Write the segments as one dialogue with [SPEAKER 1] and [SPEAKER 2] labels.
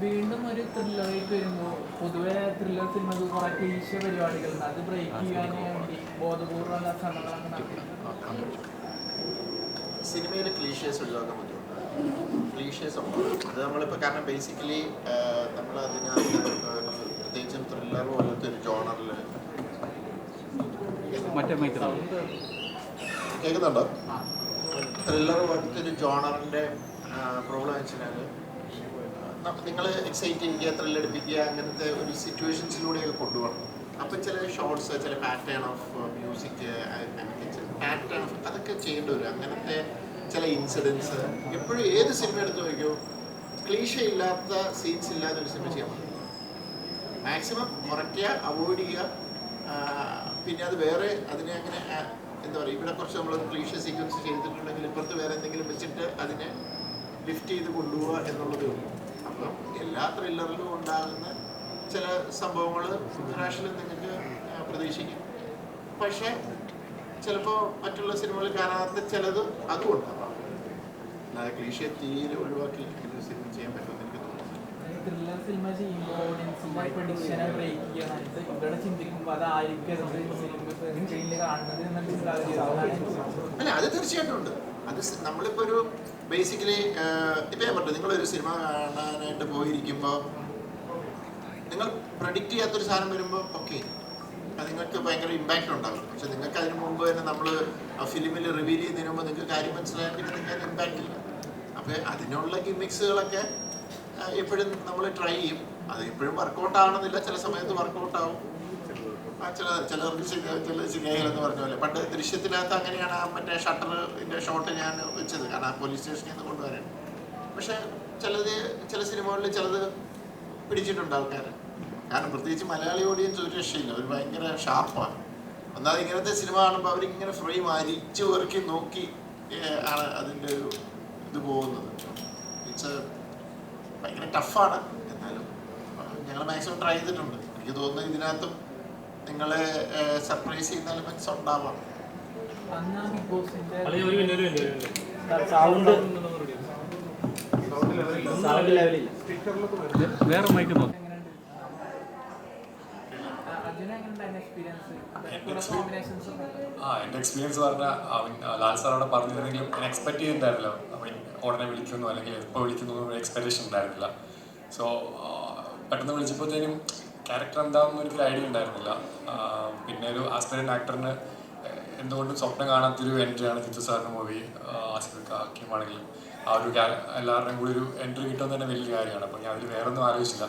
[SPEAKER 1] വീണ്ടും ഒരു ത്രില്ലറേറ്റ് വരുമ്പോൾ പൊതുവെ ത്രില്ലർ സിനിമകൾ കുറെ ക്ലീശ പരിപാടികളുണ്ട് അത് ബ്രേക്ക് ചെയ്യാൻ വേണ്ടി ബോധപൂർവം ശ്രമങ്ങളൊക്കെ നടത്തുന്നു
[SPEAKER 2] സിനിമയിൽ ക്ലീഷ്യേഴ്സ് ഒഴിവാക്കാൻ ബുദ്ധിമുട്ടാണ് ക്ലീഷ്യേഴ്സ് ഉണ്ട് അത് നമ്മളിപ്പോൾ കാരണം ബേസിക്കലി നമ്മൾ അതിനകത്ത് പ്രത്യേകിച്ചും ത്രില്ലർ പോലത്തെ ഒരു ജോണറിൽ
[SPEAKER 3] മറ്റേ
[SPEAKER 2] കേൾക്കുന്നുണ്ടോ ത്രില്ലർ പോലത്തെ ഒരു ജോണറിന്റെ പ്രോബ്ലം വെച്ചാൽ നിങ്ങൾ എക്സൈറ്റ് ചെയ്യുക ത്രില്ലടിപ്പിക്കുക അങ്ങനത്തെ ഒരു സിറ്റുവേഷൻസിലൂടെയൊക്കെ കൊണ്ടുപോകണം. അപ്പം ചില ഷോർട്സ് ചില pattern of music pattern of അതൊക്കെ ചെയ്യേണ്ടി വരും. അങ്ങനത്തെ ചില ഇൻസിഡൻസ് എപ്പോഴും ഏത് സിനിമ എടുത്ത് നോക്കിയോ ക്ലീഷ ഇല്ലാത്ത സീൻസ് ഇല്ലാത്ത ഒരു സിനിമ ചെയ്യാൻ പറ്റും. മാക്സിമം കുറയ്ക്കുക അവോയ്ഡ് ചെയ്യുക പിന്നെ അത് വേറെ അതിനെ അങ്ങനെ എന്താ പറയുക ഇവിടെ കുറച്ച് നമ്മൾ ക്ലീഷ സീക്വൻസ് ചെയ്തിട്ടുണ്ടെങ്കിൽ ഇപ്പുറത്ത് വേറെ എന്തെങ്കിലും വെച്ചിട്ട് അതിനെ ലിഫ്റ്റ് ചെയ്ത് കൊണ്ടുപോവുക എന്നുള്ളതേ ഉള്ളൂ. അപ്പം എല്ലാ ത്രില്ലറിലും ഉണ്ടാകുന്ന ചില സംഭവങ്ങൾ ഇന്റർനാഷണലിൽ നിങ്ങൾക്ക് പ്രതീക്ഷിക്കും. പക്ഷേ ചിലപ്പോൾ മറ്റുള്ള സിനിമകളിൽ കാണാത്ത ചിലത് അതും ഉണ്ടാവാം. അല്ലാതെ ക്ലീഷ്യ തീരെ ഒഴിവാക്കി ഒരു സിനിമ ചെയ്യാൻ പറ്റുമെന്ന് എനിക്ക് തോന്നുന്നു അല്ല അത് തീർച്ചയായിട്ടും ഉണ്ട്. അത് നമ്മളിപ്പോ ഒരു ബേസിക്കലി ഇപ്പം ഞാൻ പറഞ്ഞു നിങ്ങളൊരു സിനിമ കാണാനായിട്ട് പോയിരിക്കുമ്പോൾ നിങ്ങൾ പ്രഡിക്റ്റ് ചെയ്യാത്തൊരു സാധനം വരുമ്പോൾ ഓക്കെ അത് നിങ്ങൾക്ക് ഭയങ്കര ഇമ്പാക്റ്റ് ഉണ്ടാകും പക്ഷെ നിങ്ങൾക്ക് അതിന് മുമ്പ് തന്നെ നമ്മൾ ആ ഫിലിമിൽ റിവീൽ ചെയ്യുന്നതിന് മുമ്പ് നിങ്ങൾക്ക് കാര്യം മനസ്സിലായാൽ പിന്നെ നിങ്ങൾക്ക് ഇമ്പാക്റ്റ് ഇല്ല. അപ്പോൾ അതിനുള്ള ഗിമിക്സുകളൊക്കെ എപ്പോഴും നമ്മൾ ട്രൈ ചെയ്യും. അത് എപ്പോഴും വർക്കൗട്ട് ആവണമെന്നില്ല. ചില സമയത്ത് വർക്കൗട്ട് ആവും. ചില ചിലർക്ക് ചില ശരിയായില്ലെന്ന് പറഞ്ഞ പോലെ. പണ്ട് ദൃശ്യത്തിനകത്ത് അങ്ങനെയാണ് മറ്റേ ഷട്ടറിന്റെ ഷോട്ട് ഞാൻ വെച്ചത്. കാരണം പോലീസ് സ്റ്റേഷനിൽ നിന്ന് കൊണ്ടുവരാൻ. പക്ഷേ ചിലത് ചില സിനിമകളിൽ ചിലത് പിടിച്ചിട്ടുണ്ട് ആൾക്കാർ കാരണം പ്രത്യേകിച്ച് മലയാളി ഓഡിയൻസ് ഒരു രക്ഷയില്ല. ഒരു ഭയങ്കര ഷാർപ്പാണ് എന്നാൽ ഇങ്ങനത്തെ സിനിമ കാണുമ്പോൾ അവരിങ്ങനെ ഫ്രെയിം അരിച്ചു പെറുക്കി നോക്കി ആണ് അതിന്റെ ഒരു ഇത് പോകുന്നത്. ഇറ്റ്സ് ഭയങ്കര ടഫാണ് എന്നാലും ഞങ്ങൾ മാക്സിമം ട്രൈ ചെയ്തിട്ടുണ്ട്. എനിക്ക് തോന്നുന്നു ഇതിനകത്തും നിങ്ങളെ സർപ്രൈസ് ചെയ്യുന്ന എലിമെന്റ്സ് ഉണ്ടാവാം.
[SPEAKER 4] എന്റെ
[SPEAKER 3] വേറെ മൈക്ക് നോക്ക്.
[SPEAKER 1] എക്സ്പീരിയൻസ് കോമ്പിനേഷൻസ്
[SPEAKER 5] ആ എന്റെ എക്സ്പീരിയൻസ് പറഞ്ഞാൽ അവൻ ലാൽ സാർ അവിടെ പറഞ്ഞിരുന്നെങ്കിലും ഞാൻ എക്സ്പെക്ട് ചെയ്തിട്ടുണ്ടായിരുന്നല്ലോ. അവൻ ഉടനെ വിളിക്കുന്നു അല്ലെങ്കിൽ എപ്പോൾ വിളിക്കുന്നു എക്സ്പെക്ടേഷൻ ഉണ്ടായിരുന്നില്ല. സോ പെട്ടെന്ന് വിളിച്ചപ്പോഴത്തേനും ക്യാരക്ടർ എന്താണെന്ന് എനിക്കൊരു ഐഡിയ ഉണ്ടായിരുന്നില്ല. പിന്നെ ഒരു ആസ്പിരന്റ് ആക്ടറിന് എന്തുകൊണ്ടും സ്വപ്നം കാണാത്തൊരു എൻട്രിയാണ് ചിത്ര സാറിന്റെ മൂവി ആസിഫ് ആക്കിയുമാണെങ്കിലും ആ ഒരു എല്ലാവരുടെയും കൂടി ഒരു എൻട്രി കിട്ടുമെന്ന് തന്നെ വലിയ കാര്യമാണ്. അപ്പോൾ ഞാൻ അതിൽ വേറെ ഒന്നും ആലോചിച്ചില്ല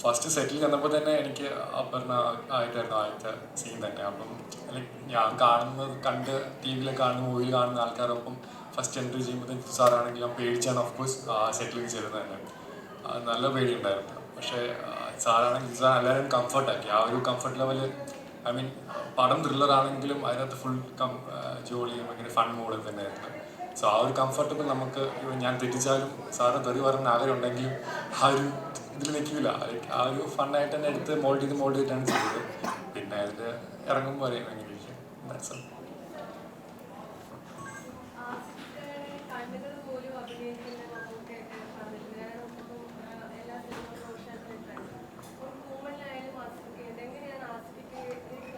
[SPEAKER 5] ഫസ്റ്റ് സെറ്റിൽ ചെന്നപ്പോൾ തന്നെ എനിക്ക് അപർണ ആയിട്ടായിരുന്നു ആദ്യത്തെ സീൻ തന്നെ. അപ്പം ഞാൻ കാണുന്നത് കണ്ട് ടി വിയിൽ കാണുന്ന മൂവിയിൽ കാണുന്ന ആൾക്കാരൊപ്പം ഫസ്റ്റ് എൻട്രി ചെയ്യുമ്പോൾ സാറാണെങ്കിൽ ഞാൻ പേടിച്ചാണ് ഓഫ് കോഴ്സ് സെറ്റിലേക്ക് ചേരുന്നത് തന്നെ. നല്ല നല്ല പേടിയുണ്ടായിരുന്നു. പക്ഷേ സാറാണെങ്കിൽ സാർ എല്ലാവരും കംഫർട്ടാക്കി ആ ഒരു കംഫർട്ട് ലെവൽ ഐ മീൻ പടം ത്രില്ലർ ആണെങ്കിലും അതിനകത്ത് ഫുൾ കം ജോളിയും ഭയങ്കര ഫൺ മോഡിൽ തന്നെയായിരുന്നു. സോ ആ ഒരു കംഫർട്ടബിൾ നമുക്ക് ഞാൻ തെറ്റിച്ചാലും സാറ് തെറി പറഞ്ഞ ആഗ്രഹം ഉണ്ടെങ്കിലും ആ ഒരു ഇതിൽ നിൽക്കില്ല. ആ ഒരു ഫണ്ണായിട്ട് തന്നെ എടുത്ത് മോൾഡ് ചെയ്ത് മോൾഡ് ചെയ്തിട്ടാണ് ചെയ്തത്. പിന്നെ അതിൽ ഇറങ്ങുമ്പോൾ അറിയാം എങ്ങനെ ഇരിക്കും. That's all.
[SPEAKER 6] കണ്ണുകൾ പോലും അഭിനയിക്കുന്ന മമ്മൂക്കയൊക്കെ പറഞ്ഞിട്ടുണ്ട് ഞാൻ നോക്കുമ്പോൾ എല്ലാ സിനിമ പ്രോത്സാഹനത്തിലാണ് ഒരു കൂമണിലായാലും ആസ്വദിക്കുക എങ്ങനെയാണ് ആസ്വദിക്കുക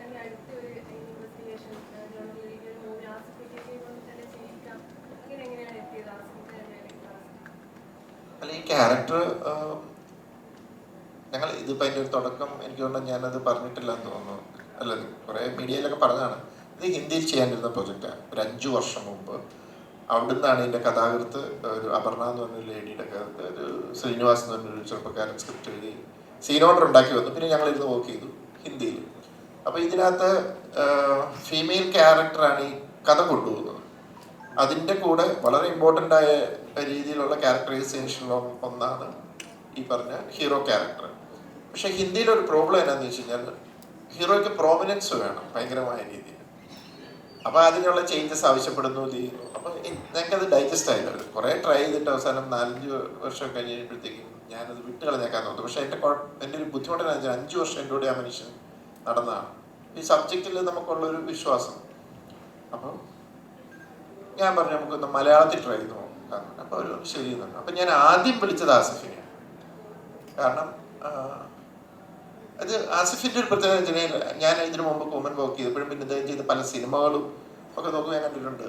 [SPEAKER 6] തന്നെ അടുത്ത ഒരു ഇൻവെസ്റ്റിഗേഷൻ ജേർണലിലേക്ക് ഒരു മൂവി ആസ്വദിക്കുകയും കൊണ്ട് തന്നെ ചെയ്യിക്കാം അങ്ങനെ എങ്ങനെയാണ് എത്തിയത് ആസ്വദിക്കാൻ
[SPEAKER 2] അല്ല ഈ ക്യാരക്ടർ ഞങ്ങൾ ഇതിപ്പോൾ അതിന്റെ ഒരു തുടക്കം എനിക്ക് തോന്നുന്നു ഞാനത് പറഞ്ഞിട്ടില്ല എന്ന് തോന്നുന്നു. അല്ല കുറേ മീഡിയയിലൊക്കെ പറഞ്ഞതാണ്. ഇത് ഹിന്ദിയിൽ ചെയ്യാനിരുന്ന പ്രൊജക്റ്റാണ് ഒരു അഞ്ചു വർഷം മുമ്പ് അവിടുന്നാണ് എന്റെ കഥാകൃത്ത് ഒരു അപർണ എന്ന് പറഞ്ഞൊരു ലേഡിയുടെ ഒരു ശ്രീനിവാസ് എന്ന് പറഞ്ഞൊരു ചെറുപ്പക്കാരൻ സ്ക്രിപ്റ്റ് എഴുതി സീൻ ഓർഡർ ഉണ്ടാക്കി വന്നു. പിന്നെ ഞങ്ങൾ ഇരുന്ന് വർക്ക് ചെയ്തു ഹിന്ദിയിൽ. അപ്പോൾ ഇതിനകത്ത് ഫീമെയിൽ ക്യാരക്ടറാണ് ഈ കഥ കൊണ്ടുപോകുന്നത്. അതിന്റെ കൂടെ വളരെ ഇമ്പോർട്ടന്റ് ആയ രീതിയിലുള്ള ക്യാരക്ടറൈസേഷനിലുള്ള ഒന്നാണ് ഈ പറഞ്ഞ ഹീറോ ക്യാരക്ടർ പക്ഷേ ഹിന്ദിയിലൊരു പ്രോബ്ലം എന്നാന്ന് വെച്ച് കഴിഞ്ഞാൽ ഹീറോയ്ക്ക് പ്രോമിനൻസ് വേണം ഭയങ്കരമായ രീതിയിൽ. അപ്പോൾ അതിനുള്ള ചേഞ്ചസ് ആവശ്യപ്പെടുന്നു ചെയ്യുന്നു? അപ്പോൾ അത് ഡൈജസ്റ്റ് ആയില്ല കുറേ ട്രൈ ചെയ്തിട്ട് അവസാനം നാലഞ്ച് വർഷം കഴിഞ്ഞ് കഴിയുമ്പോഴത്തേക്കും ഞാനത് വിട്ട് കളഞ്ഞേക്കാൻ തോന്നുന്നു പക്ഷേ എന്റെ എന്റെ ഒരു ബുദ്ധിമുട്ടെന്ന് വെച്ചാൽ അഞ്ച് വർഷം എന്റെ കൂടെ ആ മനുഷ്യൻ നടന്നതാണ്. ഈ സബ്ജക്റ്റിൽ നമുക്കുള്ളൊരു വിശ്വാസം. അപ്പം ഞാൻ പറഞ്ഞു നമുക്കൊന്ന് മലയാളത്തിൽ ട്രൈ ചെയ്ത് നോക്കാം. അപ്പോൾ ഒരു ശരി എന്നുണ്ട് അപ്പൊ ഞാൻ ആദ്യം വിളിച്ചത് ആസിഫിനെയാണ്. കാരണം അത് ആസിഫിന്റെ ഒരു പ്രത്യേകത വെച്ചാൽ ഞാൻ ഇതിനു മുമ്പ് കോമൻ വർക്ക് ചെയ്തപ്പോഴും പിന്നെ ഇദ്ദേഹം ചെയ്ത പല സിനിമകളും ഒക്കെ നോക്കുക ഞാൻ കണ്ടിട്ടുണ്ട്.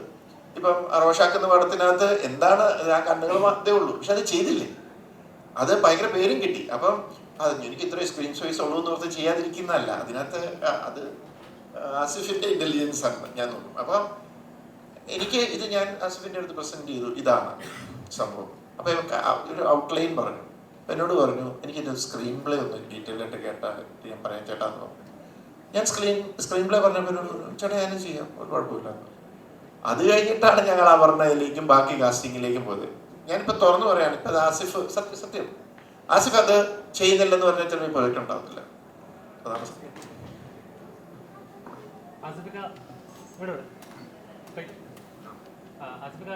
[SPEAKER 2] ഇപ്പം റോഷാക്ക് എന്ന പടത്തിനകത്ത് എന്താണ് ആ കണ്ണുകൾ മാത്രമേ ഉള്ളൂ. പക്ഷെ അത് ചെയ്തില്ലേ? അത് ഭയങ്കര പേരും കിട്ടി. അപ്പം അത് എനിക്ക് ഇത്രയും സ്ക്രീൻ സ്പേസ് ഉള്ളൂ എന്ന് ഓർത്ത് ചെയ്യാതിരിക്കുന്നതല്ല. അതിനകത്ത് അത് ആസിഫിന്റെ ഇന്റലിജൻസ് ആണ് ഞാൻ നോക്കും അപ്പം എനിക്ക് ഇത് ഞാൻ ആസിഫിന്റെ അടുത്ത് പ്രസന്റ് ചെയ്തു. ഇതാണ് സംഭവം. അപ്പൊ ഇവർക്ക് ആ- ഒരു ഔട്ട്ലൈൻ പറഞ്ഞു. എന്നോട് പറഞ്ഞു എനിക്കിത് സ്ക്രീൻ പ്ലേ ഒന്ന് ഡീറ്റെയിൽ ആയിട്ട് കേട്ടാൽ ഞാൻ പറയാം ചേട്ടാ എന്ന് പറഞ്ഞു. ഞാൻ സ്ക്രീൻ സ്ക്രീൻ പ്ലേ പറഞ്ഞപ്പോൾ എന്നോട് ചേട്ടാ ഞാനും ചെയ്യാം ഒരു കുഴപ്പമില്ല അത് കഴിഞ്ഞിട്ടാണ് ഞങ്ങൾ ആ പറഞ്ഞതിലേക്കും ബാക്കി കാസ്റ്റിങ്ങിലേക്കും പോയത്. ഞാനിപ്പോ തുറന്നു പറയാണ് ഇപ്പൊ അത് ആസിഫ് സത്യം സത്യം. ആസിഫ് അത് ചെയ്യുന്നില്ലെന്ന് പറഞ്ഞാൽ ചിലപ്പോൾ പ്രൊജക്ട് ഉണ്ടാകത്തില്ല അതാണ് സത്യം
[SPEAKER 3] ആസിഫിക്ക ഇവിടെ ഇവിടെ. കൈ. ആസിഫിക്ക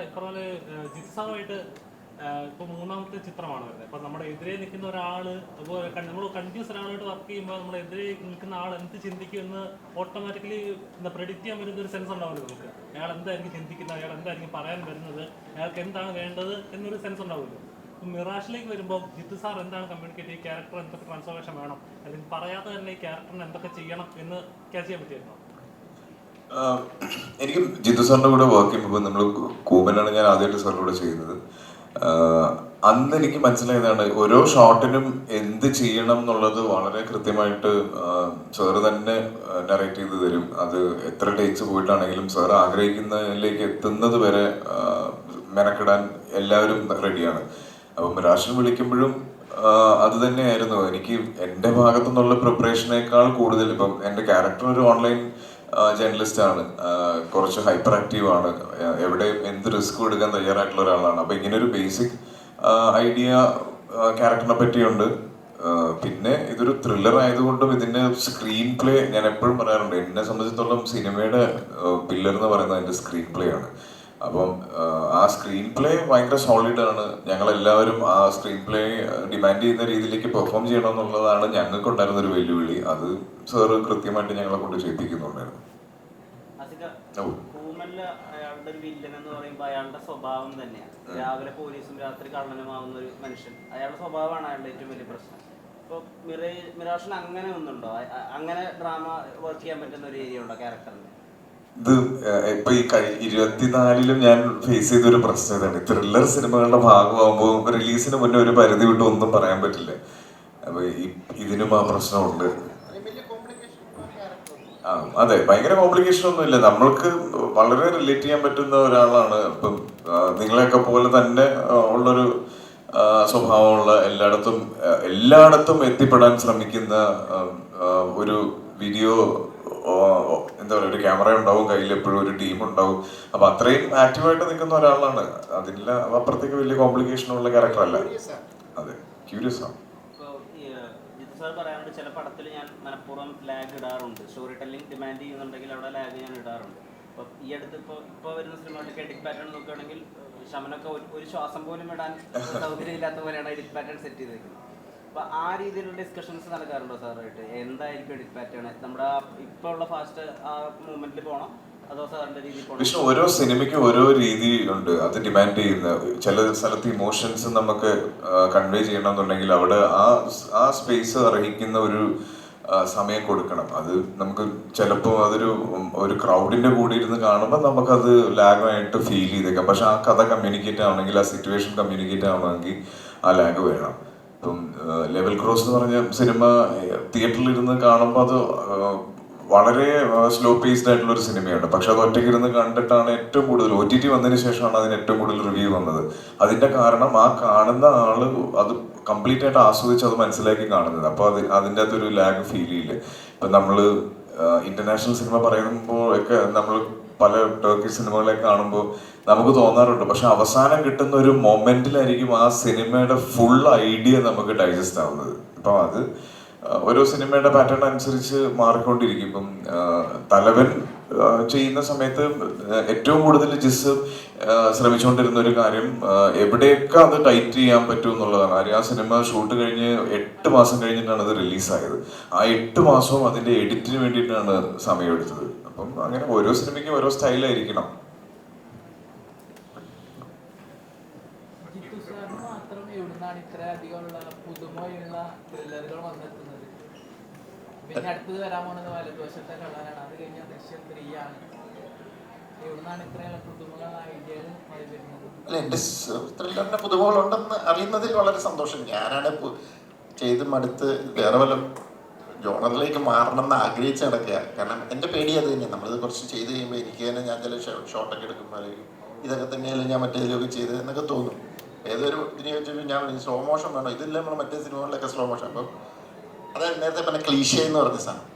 [SPEAKER 3] ഇപ്പൊ മൂന്നാമത്തെ ചിത്രമാണ് വരുന്നത്. അപ്പൊ നമ്മുടെ എതിരെ നിൽക്കുന്ന ഒരാൾ അതുപോലെ നമ്മൾ കണ്ടിന്യൂസ് ഒരാളായിട്ട് വർക്ക് ചെയ്യുമ്പോൾ നമ്മുടെ എതിരെ നിൽക്കുന്ന ആൾ എന്ത് ചിന്തിക്കും എന്ന് ഓട്ടോമാറ്റിക്കലി എന്താ പ്രെഡിക്റ്റ് ചെയ്യാൻ വരുന്ന ഒരു സെൻസ് ഉണ്ടാവില്ല നമുക്ക്? അയാൾ എന്തായിരിക്കും ചിന്തിക്കുന്നത്? അയാൾ എന്തായിരിക്കും പറയാൻ വരുന്നത്? അയാൾക്ക് എന്താണ് വേണ്ടത് എന്നൊരു സെൻസ് ഉണ്ടാവില്ല? മിറാഷിലേക്ക് വരുമ്പോൾ ജിത്തു സാർ എന്താണ് കമ്മ്യൂണിക്കേറ്റ് ഈ ക്യാരക്ടർ എന്തൊക്കെ ട്രാൻസ്ഫോർമേഷൻ വേണം? അല്ലെങ്കിൽ പറയാതെ തന്നെ ഈ ക്യാരക്ടറിന് എന്തൊക്കെ ചെയ്യണം എന്ന് ക്യാച്ച് ചെയ്യാൻ പറ്റിയിരുന്നോ
[SPEAKER 4] എനിക്ക് ജിത്തു സാറിന്റെ കൂടെ വർക്ക് ചെയ്യുമ്പോൾ നമ്മൾ കൂമനാണ് ഞാൻ ആദ്യമായിട്ട് സാറിന്റെ കൂടെ ചെയ്യുന്നത് അന്ന് എനിക്ക് മനസ്സിലായതാണ് ഓരോ ഷോട്ടിനും എന്ത് ചെയ്യണം എന്നുള്ളത് വളരെ കൃത്യമായിട്ട് സാറ് തന്നെ നറേറ്റ് ചെയ്ത് തരും. അത് എത്ര ടേക്സ് പോയിട്ടാണെങ്കിലും സാർ ആഗ്രഹിക്കുന്നതിലേക്ക് എത്തുന്നത് വരെ മെനക്കിടാൻ എല്ലാവരും റെഡിയാണ് അപ്പം രാഷ്ട്രം വിളിക്കുമ്പോഴും അത് തന്നെയായിരുന്നു. എനിക്ക് എന്റെ ഭാഗത്തു നിന്നുള്ള പ്രിപ്പറേഷനേക്കാൾ കൂടുതൽ ഇപ്പം എന്റെ ക്യാരക്ടർ ഒരു ഓൺലൈൻ ജേർണലിസ്റ്റ് ആണ് കുറച്ച് ഹൈപ്പർ ആക്റ്റീവ് ആണ് എവിടെയും എവിടെ എന്ത് റിസ്ക് എടുക്കാൻ തയ്യാറായിട്ടുള്ള ഒരാളാണ്. അപ്പൊ ഇങ്ങനെ ഒരു ബേസിക് ഐഡിയ ക്യാരക്ടറിനെ പറ്റിയുണ്ട്. പിന്നെ ഇതൊരു ത്രില്ലർ ആയതുകൊണ്ടും ഇതിന്റെ സ്ക്രീൻ പ്ലേ ഞാൻ എപ്പോഴും പറയാറുണ്ട്. എന്നെ സംബന്ധിച്ചിടത്തോളം സിനിമയുടെ പില്ലർ എന്ന് പറയുന്നത് അതിന്റെ സ്ക്രീൻ പ്ലേ ആണ്. അപ്പം ആ സ്ക്രീൻ പ്ലേ ഭയങ്കര സോളിഡ് ആണ്. ഞങ്ങൾ എല്ലാവരും ആ സ്ക്രീൻ പ്ലേ ഡിമാൻഡ് ചെയ്യുന്ന രീതിയിലേക്ക് പെർഫോം ചെയ്യണം എന്നുള്ളതാണ് ഞങ്ങൾക്ക് ഉണ്ടായിരുന്ന ഒരു വെല്ലുവിളി. അത് സാറ് കൃത്യമായിട്ട് ഞങ്ങളെ കൊണ്ട് ചെയ്യിപ്പിക്കുന്നുണ്ടായിരുന്നു.
[SPEAKER 7] അയാളുടെ ഒരു വില്ലൻ എന്ന് പറയുമ്പോൾ അയാളുടെ സ്വഭാവം തന്നെയാണ്. രാവിലെ പോലീസും രാത്രി കള്ളനുമാവുന്ന ഒരു മനുഷ്യൻ. അയാളുടെ സ്വഭാവമാണ് അയാളുടെ ഏറ്റവും വലിയ പ്രശ്നം. ഇപ്പൊ മിറേ മിറാഷിന് അങ്ങനെ ഒന്നുണ്ടോ? അങ്ങനെ ഡ്രാമ വർക്ക് ചെയ്യാൻ പറ്റുന്ന ഒരു ഏരിയ ഉണ്ടോ ക്യാരക്ടറിന്
[SPEAKER 4] ഇത് ഇപ്പൊ ഈ കഴി ഇരുപത്തിനാലിലും ഞാൻ ഫേസ് ചെയ്ത ഒരു പ്രശ്നം ഇതാണ്. ത്രില്ലർ സിനിമകളുടെ ഭാഗമാകുമ്പോൾ റിലീസിന് മുന്നേ ഒരു പരിധി വിട്ട് ഒന്നും പറയാൻ പറ്റില്ല. അപ്പൊ ഇതിനും ആ പ്രശ്നമുണ്ട്. ആ അതെ ഭയങ്കര കോംപ്ലിക്കേഷൻ ഒന്നുമില്ല. നമ്മൾക്ക് വളരെ റിലേറ്റ് ചെയ്യാൻ പറ്റുന്ന ഒരാളാണ്. ഇപ്പം നിങ്ങളെയൊക്കെ പോലെ തന്നെ ഉള്ളൊരു സ്വഭാവമുള്ള എല്ലായിടത്തും എല്ലായിടത്തും എത്തിപ്പെടാൻ ശ്രമിക്കുന്ന ഒരു വീഡിയോ എന്താ പറയുക ഒരു ക്യാമറ ഉണ്ടാവും കയ്യിൽ എപ്പോഴും ഒരു ടീം ഉണ്ടാവും. അപ്പൊ അത്രയും ആക്റ്റീവായിട്ട് നിൽക്കുന്ന ഒരാളാണ്. അതില്ല അപ്പുറത്തേക്ക് വലിയ കോംപ്ലിക്കേഷൻ ഉള്ള ക്യാരക്ടർ അല്ല. അതെ ക്യൂരിയസ് ആണ്.
[SPEAKER 7] സാർ പറയാറുണ്ട് ചില പടത്തിൽ ഞാൻ മനഃപൂർവം ലാഗ് ഇടാറുണ്ട്. സ്റ്റോറി ടെല്ലിംഗ് ഡിമാൻഡ് ചെയ്യുന്നുണ്ടെങ്കിൽ അവിടെ ലാഗ് ഞാൻ ഇടാറുണ്ട്. അപ്പോൾ ഈ അടുത്ത് ഇപ്പോൾ ഇപ്പോൾ വരുന്ന സിനിമകളുടെ എഡിറ്റ് പാറ്റേൺ നോക്കുകയാണെങ്കിൽ ശമനൊക്കെ ഒരു ഒരു ശ്വാസം പോലും ഇടാൻ സൗകര്യമില്ലാത്ത പോലെയാണ് എഡിറ്റ് പാറ്റേൺ സെറ്റ് ചെയ്തേക്കുന്നത്. അപ്പോൾ ആ രീതിയിലുള്ള ഡിസ്കഷൻസ് നടക്കാറുണ്ടോ സാറായിട്ട് എന്തായിരിക്കും എഡിറ്റ് പാറ്റേൺ നമ്മുടെ ആ ഇപ്പോൾ ഉള്ള ഫാസ്റ്റ് ആ മൂവ്മെന്റിൽ പോകണം
[SPEAKER 4] പക്ഷെ ഓരോ സിനിമയ്ക്കും ഓരോ രീതി ഉണ്ട് അത് ഡിമാൻഡ് ചെയ്യുന്ന ചില സ്ഥലത്ത് ഇമോഷൻസ് നമുക്ക് കൺവേ ചെയ്യണമെന്നുണ്ടെങ്കിൽ അവിടെ ആ ആ സ്പേസ് അർഹിക്കുന്ന ഒരു സമയം കൊടുക്കണം. അത് നമുക്ക് ചിലപ്പോൾ അതൊരു ഒരു ക്രൗഡിന്റെ കൂടെ ഇരുന്ന് കാണുമ്പോൾ നമുക്കത് ലാഗായിട്ട് ഫീൽ ചെയ്തേക്കാം. പക്ഷെ ആ കഥ കമ്മ്യൂണിക്കേറ്റ് ആവണമെങ്കിൽ ആ സിറ്റുവേഷൻ കമ്മ്യൂണിക്കേറ്റ് ആവണമെങ്കിൽ ആ ലാഗ് വേണം. ഇപ്പം ലെവൽ ക്രോസ് എന്ന് പറഞ്ഞ സിനിമ തിയേറ്ററിൽ ഇരുന്ന് കാണുമ്പോൾ അത് വളരെ സ്ലോ പേസ്ഡ് ആയിട്ടുള്ള ഒരു സിനിമയാണ്. പക്ഷെ അത് ഒറ്റയ്ക്ക് ഇരുന്ന് കണ്ടിട്ടാണ് ഏറ്റവും കൂടുതൽ ഒ ടി ടി വന്നതിന് ശേഷമാണ് അതിന് ഏറ്റവും കൂടുതൽ റിവ്യൂ വന്നത്. അതിന്റെ കാരണം ആ കാണുന്ന ആൾ അത് കംപ്ലീറ്റ് ആയിട്ട് ആസ്വദിച്ച് അത് മനസ്സിലാക്കി കാണുന്നത്. അപ്പൊ അത് അതിന്റെ അകത്തൊരു ലാഗ് ഫീൽ ചെയ്യില്ല? ഇപ്പൊ നമ്മൾ ഇന്റർനാഷണൽ സിനിമ പറയുമ്പോൾ ഒക്കെ നമ്മൾ പല ടർക്കിഷ് സിനിമകളെ കാണുമ്പോൾ നമുക്ക് തോന്നാറുണ്ട്. പക്ഷെ അവസാനം കിട്ടുന്ന ഒരു മൊമെന്റിലായിരിക്കും ആ സിനിമയുടെ ഫുൾ ഐഡിയ നമുക്ക് ഡൈജസ്റ്റ് ആവുന്നത്. ഇപ്പം അത് ഓരോ സിനിമയുടെ പാറ്റേൺ അനുസരിച്ച് മാറിക്കൊണ്ടിരിക്കും. ഇപ്പം തലവൻ ചെയ്യുന്ന സമയത്ത് ഏറ്റവും കൂടുതൽ ജിസ് ശ്രമിച്ചുകൊണ്ടിരുന്ന ഒരു കാര്യം എവിടെയൊക്കെ അത് ടൈറ്റ് ചെയ്യാൻ പറ്റും എന്നുള്ളതാണ്. കാര്യം ആ സിനിമ ഷൂട്ട് കഴിഞ്ഞ് എട്ട് മാസം കഴിഞ്ഞിട്ടാണ് അത് റിലീസായത് ആ എട്ട് മാസവും അതിന്റെ എഡിറ്റിന് വേണ്ടിയിട്ടാണ് സമയമെടുത്തത്. അപ്പം അങ്ങനെ ഓരോ സിനിമയ്ക്കും ഓരോ സ്റ്റൈലായിരിക്കണം.
[SPEAKER 1] പിന്നെ അടുത്തത് വരാൻ പോകുന്നത് വലതുവശത്തെ കള്ളനാണ്. അത് കഴിഞ്ഞാൽ ദൃശ്യം ത്രീ ആണ്. എവിടുന്നാണ് ഇത്രയുള്ള പുതുമകൾ
[SPEAKER 2] അല്ല പുതുമകളുണ്ടെന്ന് അറിയുന്നതിൽ വളരെ സന്തോഷം. ഞാനാണ് ചെയ്ത് മടുത്ത് വേറെ വല്ല ജോണറിലേക്ക് മാറണം എന്ന് ആഗ്രഹിച്ച് നടക്കുക കാരണം എന്റെ പേടി അത് തന്നെ നമ്മളിത് കുറച്ച് ചെയ്ത് കഴിയുമ്പോൾ എനിക്ക് തന്നെ ഞാൻ ചില ഷോട്ടൊക്കെ എടുക്കുമ്പോൾ അല്ലെങ്കിൽ ഇതൊക്കെ തന്നെയല്ലേ ഞാൻ മറ്റേതിലൊക്കെ ചെയ്ത് എന്നൊക്കെ തോന്നും. ഏതൊരു ഇതിനെ വെച്ചിട്ട് ഞാൻ സ്ലോ മോഷൻ വേണം ഇതില്ല നമ്മൾ മറ്റേ സിനിമകളിലൊക്കെ സ്ലോ മോഷൻ അപ്പം അത് നേരത്തെ പറഞ്ഞ ക്ലീഷ എന്ന് പറഞ്ഞ സാധനം.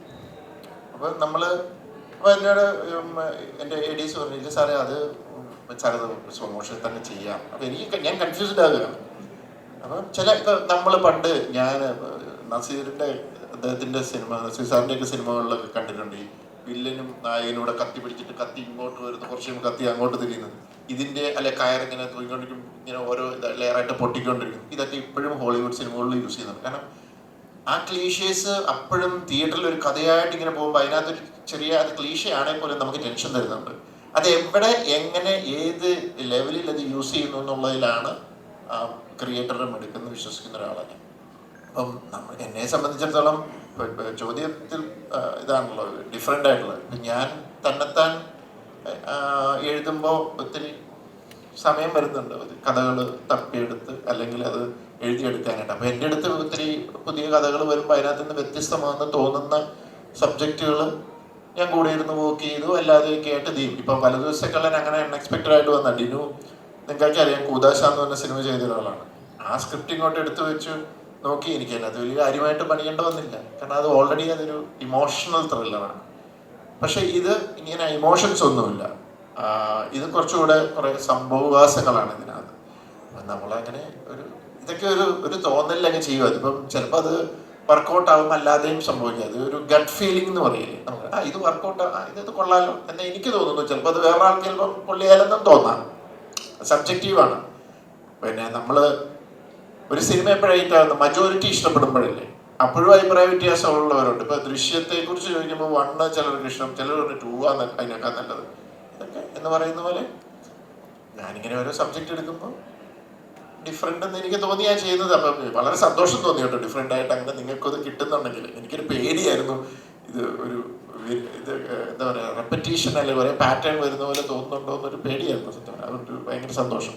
[SPEAKER 2] അപ്പം നമ്മൾ അപ്പോൾ എന്നോട് എന്റെ എ ഡീസ് പറഞ്ഞില്ല സാറേ അത് സാറേ സ്ലോ മോഷൻ തന്നെ ചെയ്യാം. അപ്പം എനിക്ക് ഞാൻ കൺഫ്യൂസ്ഡ് ആകുകയാണ്. അപ്പം ചില ഇപ്പം നമ്മൾ പണ്ട് ഞാൻ നസീറിന്റെ അദ്ദേഹത്തിന്റെ സിനിമ നസീർ സാറിന്റെയൊക്കെ സിനിമകളിലൊക്കെ കണ്ടിട്ടുണ്ട്. ഈ വില്ലനും നായകനും ഇവിടെ കത്തി പിടിച്ചിട്ട് കത്തി ഇങ്ങോട്ട് വരുന്ന കുറച്ച് കത്തി അങ്ങോട്ട് തിരിയുന്നത്. ഇതിന്റെ അല്ലെ കയറിങ്ങനെ തൂങ്ങിക്കൊണ്ടിരിക്കും ഇങ്ങനെ ഓരോ ലെയറായിട്ട് പൊട്ടിക്കൊണ്ടിരിക്കും. ഇതൊക്കെ ഇപ്പോഴും ഹോളിവുഡ് സിനിമകളിൽ യൂസ് ചെയ്യുന്നുണ്ട്. കാരണം ആ ക്ലീഷേസ് അപ്പോഴും തിയേറ്ററിൽ ഒരു കഥയായിട്ട് ഇങ്ങനെ പോകുമ്പോൾ അതിനകത്തൊരു ചെറിയ അത് ക്ലീഷ ആണെങ്കിൽ പോലും നമുക്ക് ടെൻഷൻ തരുന്നുണ്ട്. അത് എവിടെ എങ്ങനെ ഏത് ലെവലിൽ അത് യൂസ് ചെയ്യുന്നു എന്നുള്ളതിലാണ് ക്രിയേറ്ററും എടുക്കുന്നു വിശ്വസിക്കുന്ന ഒരാളാണ് അപ്പം എന്നെ സംബന്ധിച്ചിടത്തോളം ചോദ്യത്തിൽ ഇതാണല്ലോ ഡിഫറെന്റ് ആയിട്ടുള്ളത് ഞാൻ തന്നെത്താൻ എഴുതുമ്പോൾ ഒത്തിരി സമയം വരുന്നുണ്ട്. കഥകൾ തപ്പിയെടുത്ത് അല്ലെങ്കിൽ അത് എഴുതിയെടുക്കാനായിട്ട്. അപ്പോൾ എന്റെ അടുത്ത് ഒത്തിരി പുതിയ കഥകൾ വരുമ്പോൾ അതിനകത്ത് നിന്ന് വ്യത്യസ്തമാണെന്ന് തോന്നുന്ന സബ്ജക്റ്റുകൾ ഞാൻ കൂടെ ഇരുന്ന് വർക്ക് ചെയ്തു. അല്ലാതെ കേട്ട് തീയും ഇപ്പം പല ദിവസങ്ങളിൽ അങ്ങനെ അൺഎക്സ്പെക്റ്റഡ് ആയിട്ട് വന്ന. ഡിനു നിങ്ങൾക്ക് അറിയാം കൂതാശ എന്ന് പറഞ്ഞ സിനിമ ചെയ്ത ഒരാളാണ്. ആ സ്ക്രിപ്റ്റ് ഇങ്ങോട്ട് എടുത്തു വെച്ച് നോക്കി അത് വലിയ കാര്യമായിട്ട് പണിയേണ്ട വന്നില്ല. കാരണം അത് ഓൾറെഡി അതൊരു ഇമോഷണൽ ത്രില്ലറാണ് പക്ഷെ ഇത് ഇങ്ങനെ ഇമോഷൻസ് ഒന്നുമില്ല. ഇത് കുറച്ചുകൂടെ കുറെ സംഭവവാസങ്ങളാണ് ഇതിനകത്ത്. അപ്പം നമ്മളങ്ങനെ ഒരു ഇതൊക്കെ ഒരു ഒരു തോന്നലങ്ങ് ചെയ്യുക. അതിപ്പം ചിലപ്പോൾ അത് വർക്കൗട്ട് ആവും അല്ലാതെയും സംഭവിക്കുക. അത് ഒരു ഗട്ട് ഫീലിംഗ് എന്ന് പറയില്ലേ. നമുക്ക് ആ ഇത് വർക്കൗട്ട് ആ ഇത് കൊള്ളാലോ എന്നെ എനിക്ക് തോന്നുന്നു. ചിലപ്പോൾ അത് വേറെ ആൾക്ക് ചിലപ്പം കൊള്ളിയാലെന്നും തോന്നാം. സബ്ജക്റ്റീവാണ് പിന്നെ നമ്മൾ ഒരു സിനിമ എപ്പോഴായിട്ടാണ് മജോറിറ്റി ഇഷ്ടപ്പെടുമ്പോഴല്ലേ. അപ്പോഴും അഭിപ്രായ വ്യത്യാസമുള്ളവരുണ്ട് ഇപ്പൊ ദൃശ്യത്തെ കുറിച്ച് ചോദിക്കുമ്പോൾ വണ്ണ് ചിലർക്ക് ഇഷ്ടം ചിലർ പറഞ്ഞു ടൂ ആണ് അതിനേക്കാൾ നല്ലത്. ഇതൊക്കെ എന്ന് പറയുന്ന പോലെ ഞാനിങ്ങനെ ഓരോ സബ്ജക്റ്റ് എടുക്കുമ്പോൾ ഡിഫറെന്റ് എന്ന് എനിക്ക് തോന്നിയാ ചെയ്യുന്നത്. അപ്പം വളരെ സന്തോഷം തോന്നി കേട്ടോ ഡിഫറെന്റ് ആയിട്ട് അങ്ങനെ നിങ്ങൾക്കത് കിട്ടുന്നുണ്ടെങ്കിൽ. എനിക്കൊരു പേടിയായിരുന്നു. ഇത് ഒരു ഇത് എന്താ പറയുക റെപ്പറ്റീഷൻ അല്ലെങ്കിൽ ഒരേ പാറ്റേൺ വരുന്ന പോലെ തോന്നുന്നുണ്ടോ എന്നൊരു പേടിയായിരുന്നു സത്യം. അതൊരു ഭയങ്കര സന്തോഷം.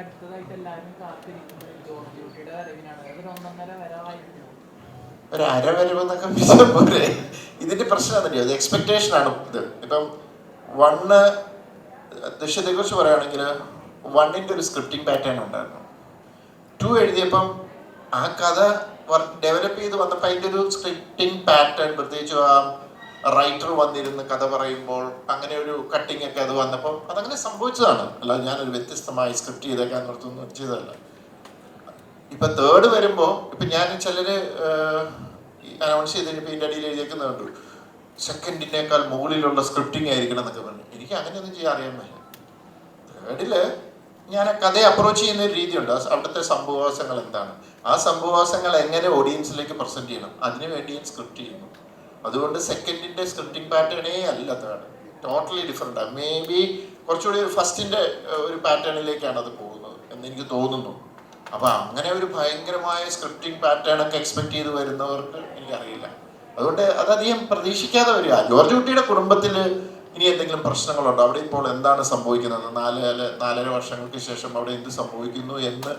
[SPEAKER 1] അടുത്തതായിട്ട് എല്ലാവരും കാത്തിരിക്കുന്നത്
[SPEAKER 2] ഒരു അര വരുമെന്നൊക്കെ വിളിച്ചാൽ പോരെ? ഇതിന്റെ പ്രശ്നം തന്നെയോ അത് എക്സ്പെക്ടേഷൻ ആണ് ഇത്. ഇപ്പം വണ്ണ് ദൃശ്യത്തെ കുറിച്ച് പറയുകയാണെങ്കിൽ വണ്ണിന്റെ ഒരു സ്ക്രിപ്റ്റിംഗ് പാറ്റേൺ ഉണ്ടായിരുന്നു. ടു എഴുതിയപ്പം ആ കഥ ഡെവലപ്പ് ചെയ്ത് വന്നപ്പോൾ അതിന്റെ ഒരു സ്ക്രിപ്റ്റിംഗ് പാറ്റേൺ പ്രത്യേകിച്ച് ആ റൈറ്റർ വന്നിരുന്ന് കഥ പറയുമ്പോൾ അങ്ങനെ ഒരു കട്ടിംഗ് ഒക്കെ അത് വന്നപ്പോൾ അതങ്ങനെ സംഭവിച്ചതാണ്. അല്ലാതെ ഞാനൊരു വ്യത്യസ്തമായി സ്ക്രിപ്റ്റ് ചെയ്തേക്കാൻ നിർത്തുന്നു ചെയ്തതല്ല. ഇപ്പൊ തേർഡ് വരുമ്പോ ഇപ്പൊ ഞാൻ ചിലര് അനൗൺസ് ചെയ്ത് കഴിഞ്ഞപ്പോ ഇതിന്റെ അടിയിൽ എഴുതിയേക്കുന്ന കണ്ടു. സെക്കൻഡിനേക്കാൾ മുകളിലുള്ള സ്ക്രിപ്റ്റിംഗ് ആയിരിക്കണം എന്നൊക്കെ പറഞ്ഞു. എനിക്ക് അങ്ങനെയൊന്നും ചെയ്യാൻ അറിയാൻ പറ്റില്ല തേർഡിൽ ഞാൻ കഥയെ അപ്രോച്ച് ചെയ്യുന്ന ഒരു രീതിയുണ്ട്. അവിടുത്തെ സംഭവവാസങ്ങൾ എന്താണ്? ആ സംഭവവാസങ്ങൾ എങ്ങനെ ഓഡിയൻസിലേക്ക് പ്രസന്റ് ചെയ്യണം? അതിനു വേണ്ടി ഞാൻ സ്ക്രിപ്റ്റ് ചെയ്യുന്നു. അതുകൊണ്ട് സെക്കൻഡിന്റെ സ്ക്രിപ്റ്റിംഗ് പാറ്റേണേ അല്ല തേർഡ് ടോട്ടലി ഡിഫറെന്റ് ആണ് മേ ബി കുറച്ചുകൂടി ഫസ്റ്റിന്റെ ഒരു പാറ്റേണിലേക്കാണ് അത് പോകുന്നത് എന്ന് എനിക്ക് തോന്നുന്നു. അപ്പൊ അങ്ങനെ ഒരു ഭയങ്കരമായ സ്ക്രിപ്റ്റിംഗ് പാറ്റേൺ ഒക്കെ എക്സ്പെക്ട് ചെയ്ത് വരുന്നവർക്ക് എനിക്കറിയില്ല. അതുകൊണ്ട് അതധികം പ്രതീക്ഷിക്കാതെ വരിക. ജോർജ് കുട്ടിയുടെ കുടുംബത്തിൽ ഇനി എന്തെങ്കിലും പ്രശ്നങ്ങളുണ്ടോ? അവിടെ ഇപ്പോൾ എന്താണ് സംഭവിക്കുന്നത്? നാല് നാല് നാലര വർഷങ്ങൾക്ക് ശേഷം അവിടെ എന്ത് സംഭവിക്കുന്നു എന്ന്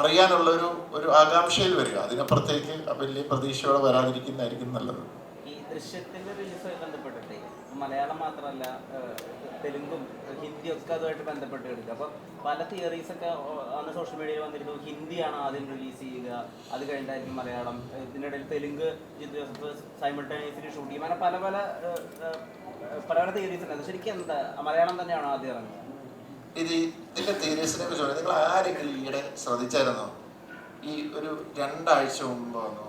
[SPEAKER 2] അറിയാനുള്ള ഒരു ഒരു ആകാംക്ഷയിൽ വരിക. അതിനപ്പുറത്തേക്ക് വലിയ പ്രതീക്ഷയോടെ വരാതിരിക്കുന്നതായിരിക്കും നല്ലത്.
[SPEAKER 7] ഈ ദൃശ്യത്തിന്റെ മലയാളം മാത്രമല്ല തെലുങ്കും ഹിന്ദിയും ഒക്കെ അതുമായിട്ട് ബന്ധപ്പെട്ട് കിടക്കുക അപ്പോൾ പല തിയറീസ് ഒക്കെ അന്ന് സോഷ്യൽ മീഡിയയിൽ വന്നിരുന്നു. ഹിന്ദിയാണ് ആദ്യം റിലീസ് ചെയ്യുക. അത് കഴിഞ്ഞിട്ടായിരിക്കും മലയാളം. ഇതിനിടയിൽ തെലുങ്ക് ജിത്തു ഷൂട്ട് ചെയ്യും. അങ്ങനെ പല പല പല പല തിയറീസ് ഉണ്ട്. ശരിക്കും എന്താ മലയാളം തന്നെയാണോ ആദ്യം ഇറങ്ങുന്നത്
[SPEAKER 2] ഇത് ഇതിന്റെ തിയറീസിനെ കുറിച്ച് നിങ്ങൾ ആരെങ്കിലും ഈയിടെ ശ്രദ്ധിച്ചായിരുന്നോ? ഈ ഒരു രണ്ടാഴ്ച മുമ്പ് വന്നു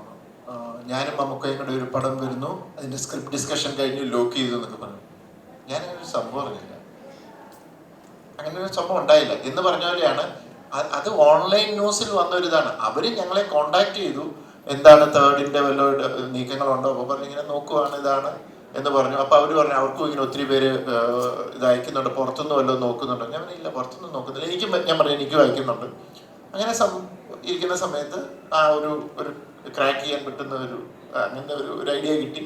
[SPEAKER 2] ഞാനും മമ്മക്കയും കൂടെ ഒരു പടം വരുന്നു. അതിന്റെ സ്ക്രിപ്റ്റ് ഡിസ്കഷൻ കഴിഞ്ഞ് ലോക്ക് ചെയ്തു എന്നൊക്കെ പറഞ്ഞു. ഞാനങ്ങനെ ഒരു സംഭവം അറിഞ്ഞില്ല. അങ്ങനെ ഒരു സംഭവം ഉണ്ടായില്ല. എന്ന് പറഞ്ഞ പോലെയാണ് അത് ഓൺലൈൻ ന്യൂസിൽ വന്ന ഒരു ഇതാണ് അവർ ഞങ്ങളെ കോണ്ടാക്ട് ചെയ്തു. എന്താണ് തേർഡിന്റെ വല്ല നീക്കങ്ങളുണ്ടോ? അപ്പോൾ പറഞ്ഞു ഇങ്ങനെ നോക്കുവാണ് ഇതാണ് എന്ന് പറഞ്ഞു. അപ്പൊ അവർ പറഞ്ഞു അവർക്കും ഇങ്ങനെ ഒത്തിരി പേര് ഇത് അയക്കുന്നുണ്ട് പുറത്തുനിന്ന് വല്ലതും നോക്കുന്നുണ്ടോ? ഞാൻ ഇല്ല പുറത്തുനിന്ന് നോക്കുന്നില്ല. എനിക്കും ഞാൻ പറഞ്ഞു എനിക്കും അയക്കുന്നുണ്ട്. അങ്ങനെ സം ഇരിക്കുന്ന സമയത്ത് ആ ഒരു ഒരു ക്രാക്ക് ചെയ്യാൻ പറ്റുന്ന ഒരു അങ്ങനെ ഒരു ഒരു ഐഡിയ കിട്ടി.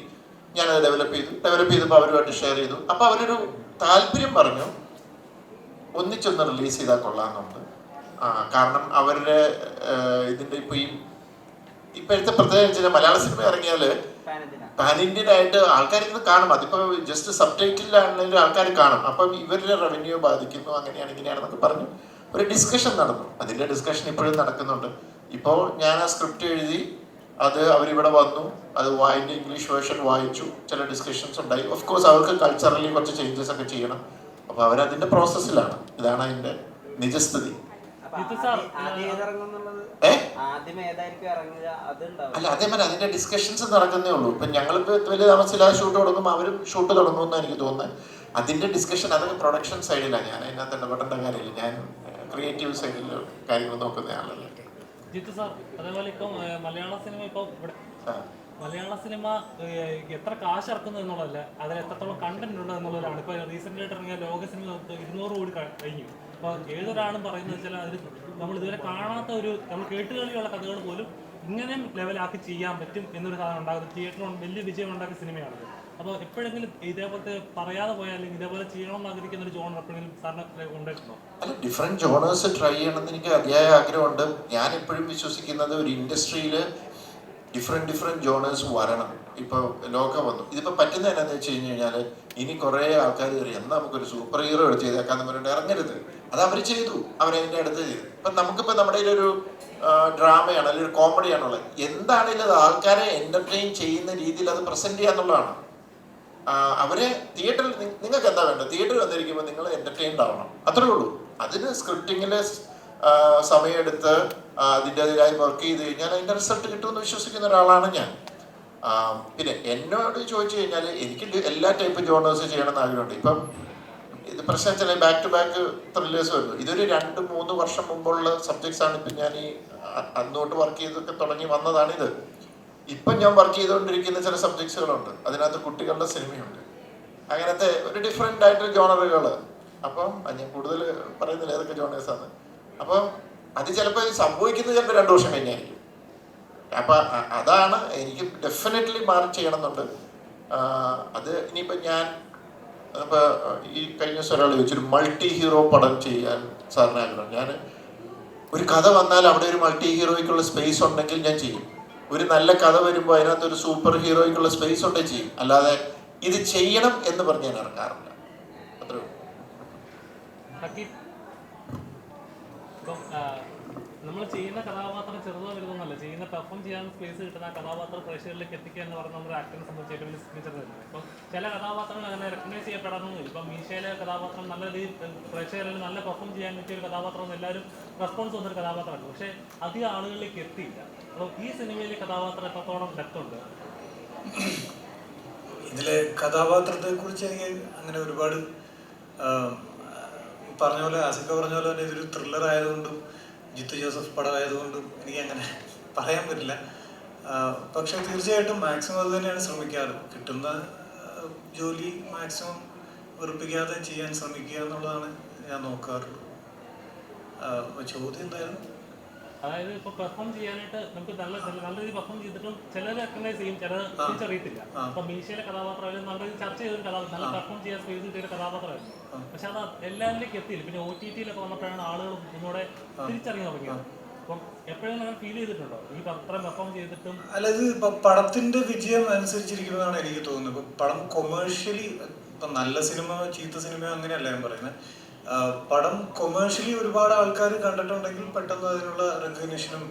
[SPEAKER 2] ഞാനത് ഡെവലപ്പ് ചെയ്തു. ഡെവലപ്പ് ചെയ്തപ്പോൾ അവരുമായിട്ട് ഷെയർ ചെയ്തു. അപ്പോൾ അവരൊരു താല്പര്യം പറഞ്ഞു ഒന്നിച്ചൊന്ന് റിലീസ് ചെയ്താൽ കൊള്ളാമെന്നുണ്ട്. കാരണം അവരുടെ ഇതിന്റെ ഇപ്പോൾ ഈ ഇപ്പോഴത്തെ വെച്ചാൽ മലയാള സിനിമ ഇറങ്ങിയാൽ പാൻ ഇന്ത്യൻ ആയിട്ട് ആൾക്കാർ ഇത് കാണും. അതിപ്പോൾ ജസ്റ്റ് സബ് ടൈറ്റിലാണെങ്കിലും ആൾക്കാർ കാണും. അപ്പം ഇവരുടെ റവന്യൂ ബാധിക്കുന്നു അങ്ങനെയാണ് ഇങ്ങനെയാണെന്നൊക്കെ പറഞ്ഞു ഒരു ഡിസ്കഷൻ നടന്നു. അതിന്റെ ഡിസ്കഷൻ ഇപ്പോഴും നടക്കുന്നുണ്ട്. ഇപ്പോൾ ഞാൻ ആ സ്ക്രിപ്റ്റ് എഴുതി അത് അവരിവിടെ വന്നു അത് വായിന്റെ ഇംഗ്ലീഷ് വേർഷൻ വായിച്ചു ചില ഡിസ്കഷൻസ് ഉണ്ടായി. ഓഫ് കോഴ്സ് അവർക്ക് കൾച്ചറലി കുറച്ച് ചേഞ്ചസ് ഒക്കെ ചെയ്യണം. അപ്പോൾ അവരതിന്റെ പ്രോസസ്സിലാണ് ഇതാണ് അതിന്റെ നിജസ്ഥിതി. അല്ല അതേപോലെ അതിന്റെ ഡിസ്കഷൻസ് നടക്കുന്നേ ഉള്ളൂ. ഇപ്പൊ ഞങ്ങളിപ്പോ വലിയ താമസിച്ചില്ലാതെ ഷൂട്ട് തുടങ്ങുമ്പോൾ അവരും ഷൂട്ട് തുടങ്ങുമെന്ന് എനിക്ക് തോന്നുന്നത്. അതിന്റെ ഡിസ്കഷൻ അതൊക്കെ പ്രൊഡക്ഷൻ സൈഡിലാണ് ഞാൻ അതിനകത്ത് ഇടപെടേണ്ട കാര്യമില്ല. ഞാൻ ക്രിയേറ്റീവ് സൈഡിൽ കാര്യങ്ങൾ നോക്കുന്ന ആളല്ല.
[SPEAKER 3] ജിത്തു സാർ അതേപോലെ ഇപ്പം മലയാള സിനിമ ഇപ്പം ഇവിടെ മലയാള സിനിമ എത്ര കാശ് ഇറക്കുന്നു എന്നുള്ളതല്ല അതിൽ എത്രത്തോളം കണ്ടന്റ് ഉണ്ട് എന്നുള്ളതാണ്. ഇപ്പൊ റീസെന്റ് ആയിട്ട് ഇറങ്ങിയ ലോക സിനിമ ഇരുന്നൂറ് കോടി കഴിഞ്ഞു. അപ്പോൾ ഏതൊരാളും പറയുന്നത് വെച്ചാൽ അതിൽ നമ്മൾ ഇതുവരെ കാണാത്ത ഒരു നമ്മൾ കേട്ടുകളിയുള്ള കഥകൾ പോലും ഇങ്ങനെ ലെവലാക്കി ചെയ്യാൻ പറ്റും എന്നൊരു സാധനം ഉണ്ടാകുന്നത്. തിയേറ്ററിന് വലിയ വിജയം ഉണ്ടാക്കിയ സിനിമയാണത്. അപ്പോൾ എപ്പോഴെങ്കിലും ഇതേപോലത്തെ പറയാതെ പോയാൽ അല്ലെങ്കിൽ ഇതേപോലെ ചെയ്യണമെന്ന് ആഗ്രഹിക്കുന്ന ഒരു ജോൺ എപ്പോഴെങ്കിലും സാറിനെ കൊണ്ടുവരുന്നോ
[SPEAKER 2] അല്ല ഡിഫറെന്റ് ജോണേഴ്സ് ട്രൈ ചെയ്യണമെന്ന് എനിക്ക് അതിയായ ആഗ്രഹമുണ്ട്. ഞാൻ എപ്പോഴും വിശ്വസിക്കുന്നത് ഒരു ഇൻഡസ്ട്രിയിൽ ഡിഫറെന്റ് ഡിഫറെന്റ് ജോണേഴ്സ് വരണം. ഇപ്പോൾ ലോകം വന്നു. ഇതിപ്പോൾ പറ്റുന്ന എന്നാന്ന് വെച്ച് കഴിഞ്ഞ് കഴിഞ്ഞാൽ ഇനി കുറേ ആൾക്കാർ കയറി എന്നാ നമുക്കൊരു സൂപ്പർ ഹീറോ ചെയ്തേക്കാന്ന് പറഞ്ഞിട്ട് ഇറങ്ങരുത്. അത് അവർ ചെയ്തു. അവരതിന്റെ അടുത്ത് ചെയ്തു. ഇപ്പം നമുക്കിപ്പോൾ നമ്മുടെ ഒരു ഡ്രാമയാണ് അല്ലെങ്കിൽ ഒരു കോമഡിയാണുള്ളത് എന്താണെങ്കിലും അത് ആൾക്കാരെ എന്റർടൈൻ ചെയ്യുന്ന രീതിയിൽ അത് പ്രസന്റ് ചെയ്യുക എന്നുള്ളതാണ്. അവരെ തിയേറ്ററിൽ നിങ്ങൾക്ക് എന്താ വേണ്ടത്? തിയേറ്ററിൽ വന്നിരിക്കുമ്പോൾ നിങ്ങൾ എന്റർടൈൻഡ് ആവണം. അത്രേ ഉള്ളൂ. അതിന് സ്ക്രിപ്റ്റിങ്ങിൽ സമയമെടുത്ത് അതിന്റെ അതിന്റെതായി വർക്ക് ചെയ്ത് കഴിഞ്ഞാൽ അതിന്റെ റിസൾട്ട് കിട്ടുമെന്ന് വിശ്വസിക്കുന്ന ഒരാളാണ് ഞാൻ. പിന്നെ എന്നോട് ചോദിച്ചു കഴിഞ്ഞാൽ എനിക്ക് എല്ലാ ടൈപ്പ് ജോണേഴ്സ് ചെയ്യണമെന്ന് ആഗ്രഹമുണ്ട്. ഇപ്പം ഇത് പ്രശ്നം വെച്ചാൽ ബാക്ക് ടു ബാക്ക് ത്രില്ലേഴ്സ് വരുന്നു. ഇതൊരു രണ്ട് മൂന്ന് വർഷം മുമ്പുള്ള സബ്ജക്ട്സ് ആണ്. ഇപ്പം ഞാൻ ഈ അന്നോട്ട് വർക്ക് ചെയ്തൊക്കെ തുടങ്ങി വന്നതാണിത്. ഇപ്പം ഞാൻ വർക്ക് ചെയ്തുകൊണ്ടിരിക്കുന്ന ചില സബ്ജക്ട്സുകളുണ്ട് അതിനകത്ത് കുട്ടികളുടെ സിനിമയുണ്ട്. അങ്ങനത്തെ ഒരു ഡിഫറെന്റ് ആയിട്ട് ജോണറുകൾ അപ്പം ഞാൻ കൂടുതൽ പറയുന്നില്ല. ഏതൊക്കെ ജോണേഴ്സാണ് അപ്പം അത് ചിലപ്പോൾ സംഭവിക്കുന്നത് ചിലപ്പോൾ രണ്ട് വർഷം കഴിഞ്ഞായിരിക്കും. അപ്പം അതാണ് എനിക്ക് ഡെഫിനറ്റ്ലി മാറി ചെയ്യണമെന്നുണ്ട് അത് ഇനിയിപ്പം ഞാൻ ഇപ്പോൾ ഈ കഴിഞ്ഞ ദിവസം ഒരാൾ ചോദിച്ചൊരു മൾട്ടി ഹീറോ പടം ചെയ്യാൻ സാറിന് ആഗ്രഹം ഞാൻ ഒരു കഥ വന്നാൽ അവിടെ ഒരു മൾട്ടി ഹീറോയ്ക്കുള്ള സ്പേസ് ഉണ്ടെങ്കിൽ ഞാൻ ചെയ്യും. ഒരു നല്ല കഥ വരുമ്പോൾ അതിനകത്ത് ഒരു സൂപ്പർ ഹീറോയ്ക്കുള്ള സ്പേസ് ഉണ്ടെങ്കിൽ ചെയ്യും. അല്ലാതെ ഇത് ചെയ്യണം എന്ന് പറഞ്ഞ് ഞാൻ ഇറങ്ങാറില്ല. അത്രേ ഉള്ളൂ.
[SPEAKER 3] നമ്മൾ ചെയ്യുന്ന കഥാപാത്രം ചെറുതോ വലുതോന്നല്ല ചെയ്യുന്ന പെർഫോം ചെയ്യാൻ സ്പേസ് കിട്ടുന്ന കഥാപാത്രം പ്രേക്ഷകരിലേക്ക് എത്തിക്കുക എന്ന് പറഞ്ഞ നമ്മുടെ ആക്ടറിനെ സംബന്ധിച്ച് ഏറ്റവും വലിയ സിഗ്നേച്ചർ തന്നെയാണ് ഇപ്പം ചില കഥാപാത്രങ്ങൾ അങ്ങനെ റെക്കഗ്നൈസ് ചെയ്യപ്പെടാനൊന്നുമില്ല ഇപ്പം മീശയിലെ കഥാപാത്രം നല്ല രീതിയിൽ പ്രേക്ഷകരിൽ നല്ല പെർഫോം ചെയ്യാൻ പറ്റിയ ഒരു കഥാപാത്രം എല്ലാവരും റെസ്പോൺസ് വന്നൊരു കഥാപാത്രമാണ്. പക്ഷേ അധികം ആളുകളിലേക്ക് എത്തിയില്ല. അപ്പോൾ ഈ സിനിമയിലെ കഥാപാത്രം എത്രത്തോളം ഡെപ്ത് ഉണ്ട്?
[SPEAKER 8] ഇതിലെ കഥാപാത്രത്തെ കുറിച്ച് എനിക്ക് അങ്ങനെ ഒരുപാട് പറഞ്ഞ പോലെ ആസിക്ക പറഞ്ഞ പോലെ തന്നെ ഇതൊരു ത്രില്ലർ ആയതുകൊണ്ടും ജിത്തു ജോസഫ് പടമായതുകൊണ്ടും എനിക്ക് അങ്ങനെ പറയാൻ പറ്റില്ല. പക്ഷെ തീർച്ചയായിട്ടും മാക്സിമം അത് തന്നെയാണ് ശ്രമിക്കാറ്. കിട്ടുന്ന ജോലി മാക്സിമം വെറുപ്പിക്കാതെ ചെയ്യാൻ ശ്രമിക്കുക എന്നുള്ളതാണ് ഞാൻ നോക്കാറുള്ളത് ചോദ്യം എന്തായിരുന്നു
[SPEAKER 3] അതായത് ഇപ്പൊ പെർഫോം ചെയ്യാനായിട്ട് നമുക്ക് നല്ല നല്ല രീതിയിൽ പെർഫോം ചെയ്തിട്ടും ചിലർ റെക്കഗ്നൈസ് ചെയ്യും ചിലർ. തിരിച്ചറിയത്തില്ല. അപ്പൊ മീശയിലെ കഥാപാത്രമായാലും നല്ല രീതിയിൽ ചർച്ച ചെയ്തൊരു കഥാപാത്രം നല്ല പെർഫോം ചെയ്യാൻ സ്പേസ് കിട്ടിയ ഒരു കഥാപാത്രമായിരുന്നു പക്ഷെ അത് എല്ലാവരിലേക്ക് എത്തിയില്ല. പിന്നെ ഒ ടി ടിയിലൊക്കെ വന്നപ്പോഴാണ് ആളുകൾ ഒന്നുകൂടെ തിരിച്ചറിയാൻ തുടങ്ങിയത്.
[SPEAKER 8] അല്ല ഇത് പടത്തിന്റെ വിജയം അനുസരിച്ചിരിക്കുന്നതാണ് എനിക്ക് തോന്നുന്നത്. ഇപ്പൊ പടം കൊമേഴ്ഷ്യലി ഇപ്പൊ നല്ല സിനിമ ചീത്ത സിനിമ അങ്ങനെയല്ല ഞാൻ പറയുന്നത് പടം കൊമേഴ്ഷ്യലി ഒരുപാട് ആൾക്കാർ കണ്ടിട്ടുണ്ടെങ്കിൽ പെട്ടെന്ന് അതിനുള്ള റെക്കഗ്നിഷനും